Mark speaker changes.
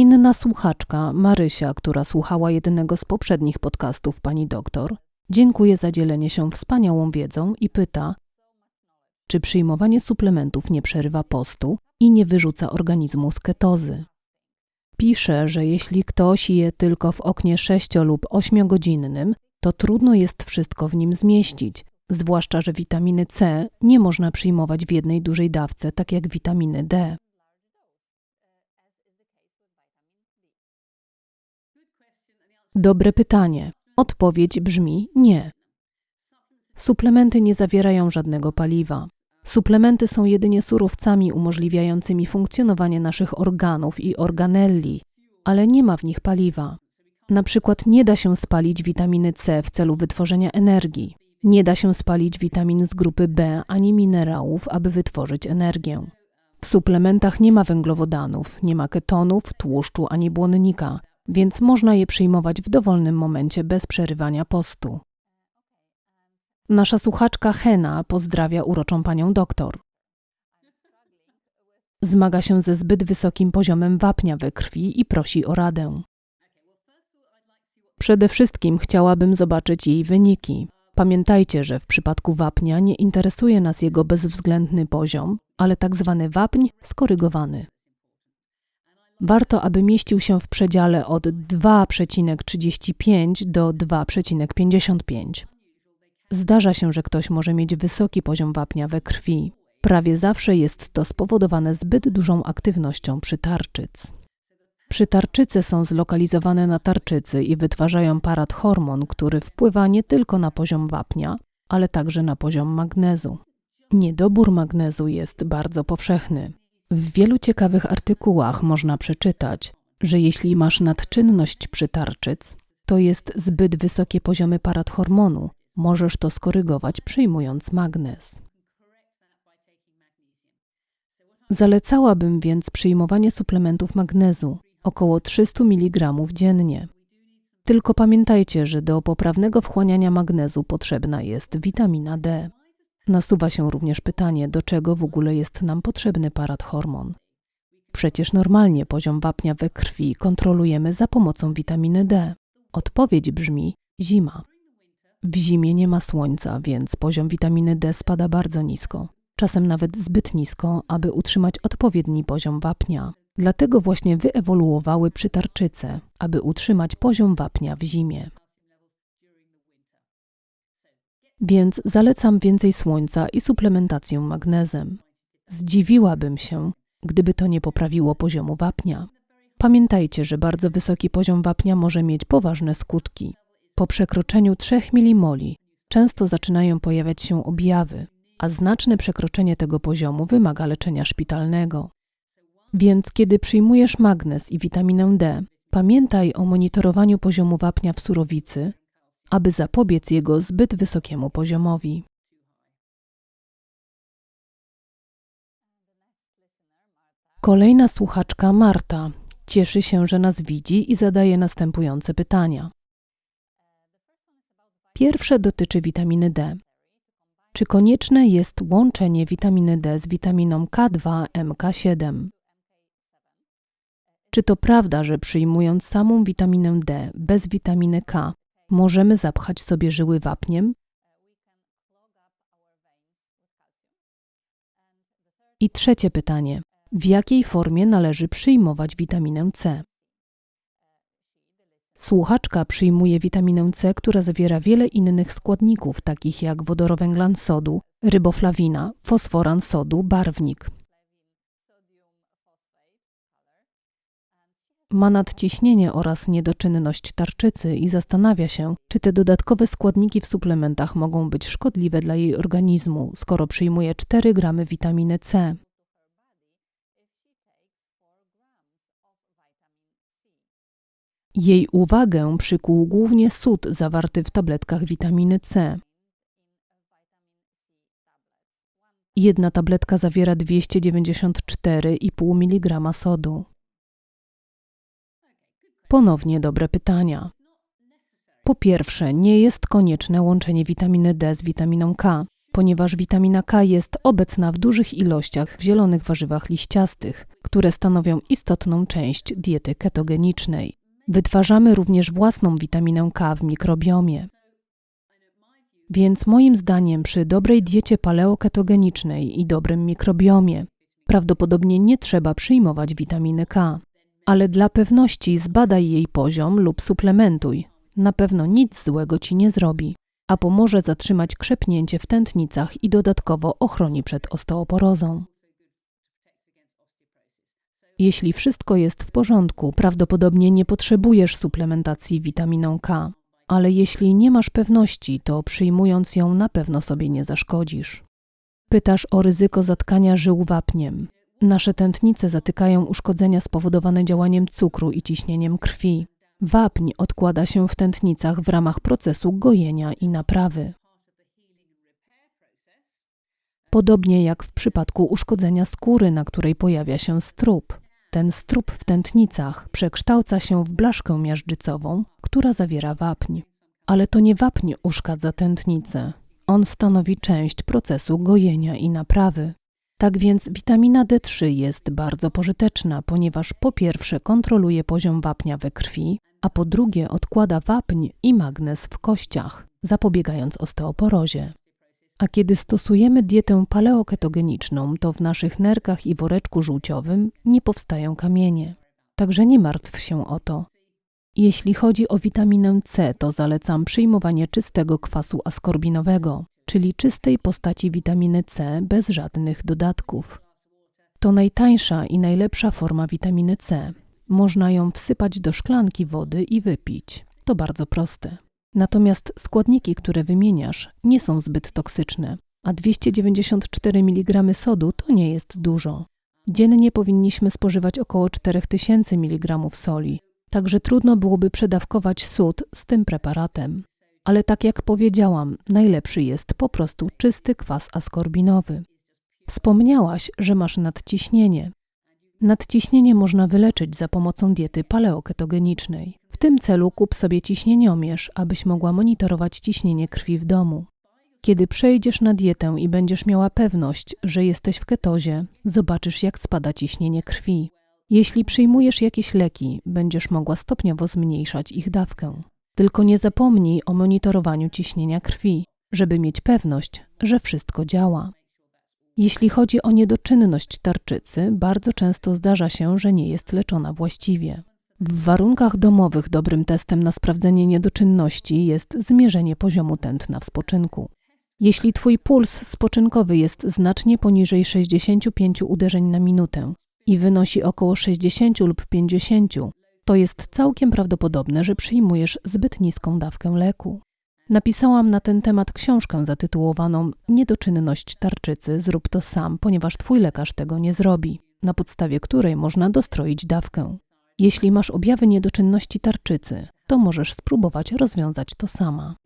Speaker 1: Inna słuchaczka, Marysia, która słuchała jednego z poprzednich podcastów pani doktor, dziękuję za dzielenie się wspaniałą wiedzą i pyta, czy przyjmowanie suplementów nie przerywa postu i nie wyrzuca organizmu z ketozy. Pisze, że jeśli ktoś je tylko w oknie 6 lub 8 godzinnym, to trudno jest wszystko w nim zmieścić, zwłaszcza, że witaminy C nie można przyjmować w jednej dużej dawce, tak jak witaminy D. Dobre pytanie. Odpowiedź brzmi nie. Suplementy nie zawierają żadnego paliwa. Suplementy są jedynie surowcami umożliwiającymi funkcjonowanie naszych organów i organelli, ale nie ma w nich paliwa. Na przykład nie da się spalić witaminy C w celu wytworzenia energii. Nie da się spalić witamin z grupy B ani minerałów, aby wytworzyć energię. W suplementach nie ma węglowodanów, nie ma ketonów, tłuszczu ani błonnika, więc można je przyjmować w dowolnym momencie bez przerywania postu. Nasza słuchaczka Hena pozdrawia uroczą panią doktor. Zmaga się ze zbyt wysokim poziomem wapnia we krwi i prosi o radę. Przede wszystkim chciałabym zobaczyć jej wyniki. Pamiętajcie, że w przypadku wapnia nie interesuje nas jego bezwzględny poziom, ale tak zwany wapń skorygowany. Warto, aby mieścił się w przedziale od 2,35 do 2,55. Zdarza się, że ktoś może mieć wysoki poziom wapnia we krwi. Prawie zawsze jest to spowodowane zbyt dużą aktywnością przytarczyc. Przytarczyce są zlokalizowane na tarczycy i wytwarzają parathormon, który wpływa nie tylko na poziom wapnia, ale także na poziom magnezu. Niedobór magnezu jest bardzo powszechny. W wielu ciekawych artykułach można przeczytać, że jeśli masz nadczynność przytarczyc, to jest zbyt wysokie poziomy parathormonu, możesz to skorygować przyjmując magnez. Zalecałabym więc przyjmowanie suplementów magnezu, około 300 mg dziennie. Tylko pamiętajcie, że do poprawnego wchłaniania magnezu potrzebna jest witamina D. Nasuwa się również pytanie, do czego w ogóle jest nam potrzebny parathormon. Przecież normalnie poziom wapnia we krwi kontrolujemy za pomocą witaminy D. Odpowiedź brzmi zima. W zimie nie ma słońca, więc poziom witaminy D spada bardzo nisko, czasem nawet zbyt nisko, aby utrzymać odpowiedni poziom wapnia. Dlatego właśnie wyewoluowały przytarczyce, aby utrzymać poziom wapnia w zimie. Więc zalecam więcej słońca i suplementację magnezem. Zdziwiłabym się, gdyby to nie poprawiło poziomu wapnia. Pamiętajcie, że bardzo wysoki poziom wapnia może mieć poważne skutki. Po przekroczeniu 3 milimoli często zaczynają pojawiać się objawy, a znaczne przekroczenie tego poziomu wymaga leczenia szpitalnego. Więc kiedy przyjmujesz magnez i witaminę D, pamiętaj o monitorowaniu poziomu wapnia w surowicy, aby zapobiec jego zbyt wysokiemu poziomowi. Kolejna słuchaczka Marta cieszy się, że nas widzi i zadaje następujące pytania. Pierwsze dotyczy witaminy D. Czy konieczne jest łączenie witaminy D z witaminą K2 MK7? Czy to prawda, że przyjmując samą witaminę D bez witaminy K możemy zapchać sobie żyły wapniem? I trzecie pytanie. W jakiej formie należy przyjmować witaminę C? Słuchaczka przyjmuje witaminę C, która zawiera wiele innych składników, takich jak wodorowęglan sodu, ryboflawina, fosforan sodu, barwnik. Ma nadciśnienie oraz niedoczynność tarczycy i zastanawia się, czy te dodatkowe składniki w suplementach mogą być szkodliwe dla jej organizmu, skoro przyjmuje 4 gramy witaminy C. Jej uwagę przykuł głównie sód zawarty w tabletkach witaminy C. Jedna tabletka zawiera 294,5 mg sodu. Ponownie dobre pytania. Po pierwsze, nie jest konieczne łączenie witaminy D z witaminą K, ponieważ witamina K jest obecna w dużych ilościach w zielonych warzywach liściastych, które stanowią istotną część diety ketogenicznej. Wytwarzamy również własną witaminę K w mikrobiomie. Więc moim zdaniem przy dobrej diecie paleoketogenicznej i dobrym mikrobiomie prawdopodobnie nie trzeba przyjmować witaminy K. Ale dla pewności zbadaj jej poziom lub suplementuj. Na pewno nic złego ci nie zrobi, a pomoże zatrzymać krzepnięcie w tętnicach i dodatkowo ochroni przed osteoporozą. Jeśli wszystko jest w porządku, prawdopodobnie nie potrzebujesz suplementacji witaminą K, ale jeśli nie masz pewności, to przyjmując ją na pewno sobie nie zaszkodzisz. Pytasz o ryzyko zatkania żył wapniem. Nasze tętnice zatykają uszkodzenia spowodowane działaniem cukru i ciśnieniem krwi. Wapń odkłada się w tętnicach w ramach procesu gojenia i naprawy. Podobnie jak w przypadku uszkodzenia skóry, na której pojawia się strób. Ten strób w tętnicach przekształca się w blaszkę miażdżycową, która zawiera wapń. Ale to nie wapń uszkadza tętnicę. On stanowi część procesu gojenia i naprawy. Tak więc witamina D3 jest bardzo pożyteczna, ponieważ po pierwsze kontroluje poziom wapnia we krwi, a po drugie odkłada wapń i magnez w kościach, zapobiegając osteoporozie. A kiedy stosujemy dietę paleoketogeniczną, to w naszych nerkach i woreczku żółciowym nie powstają kamienie. Także nie martw się o to. Jeśli chodzi o witaminę C, to zalecam przyjmowanie czystego kwasu askorbinowego, czyli czystej postaci witaminy C bez żadnych dodatków. To najtańsza i najlepsza forma witaminy C. Można ją wsypać do szklanki wody i wypić. To bardzo proste. Natomiast składniki, które wymieniasz, nie są zbyt toksyczne, a 294 mg sodu to nie jest dużo. Dziennie powinniśmy spożywać około 4000 mg soli, także trudno byłoby przedawkować sód z tym preparatem. Ale tak jak powiedziałam, najlepszy jest po prostu czysty kwas askorbinowy. Wspomniałaś, że masz nadciśnienie. Nadciśnienie można wyleczyć za pomocą diety paleoketogenicznej. W tym celu kup sobie ciśnieniomierz, abyś mogła monitorować ciśnienie krwi w domu. Kiedy przejdziesz na dietę i będziesz miała pewność, że jesteś w ketozie, zobaczysz jak spada ciśnienie krwi. Jeśli przyjmujesz jakieś leki, będziesz mogła stopniowo zmniejszać ich dawkę. Tylko nie zapomnij o monitorowaniu ciśnienia krwi, żeby mieć pewność, że wszystko działa. Jeśli chodzi o niedoczynność tarczycy, bardzo często zdarza się, że nie jest leczona właściwie. W warunkach domowych dobrym testem na sprawdzenie niedoczynności jest zmierzenie poziomu tętna w spoczynku. Jeśli twój puls spoczynkowy jest znacznie poniżej 65 uderzeń na minutę i wynosi około 60 lub 50, to jest całkiem prawdopodobne, że przyjmujesz zbyt niską dawkę leku. Napisałam na ten temat książkę zatytułowaną Niedoczynność tarczycy, zrób to sam, ponieważ twój lekarz tego nie zrobi, na podstawie której można dostroić dawkę. Jeśli masz objawy niedoczynności tarczycy, to możesz spróbować rozwiązać to sama.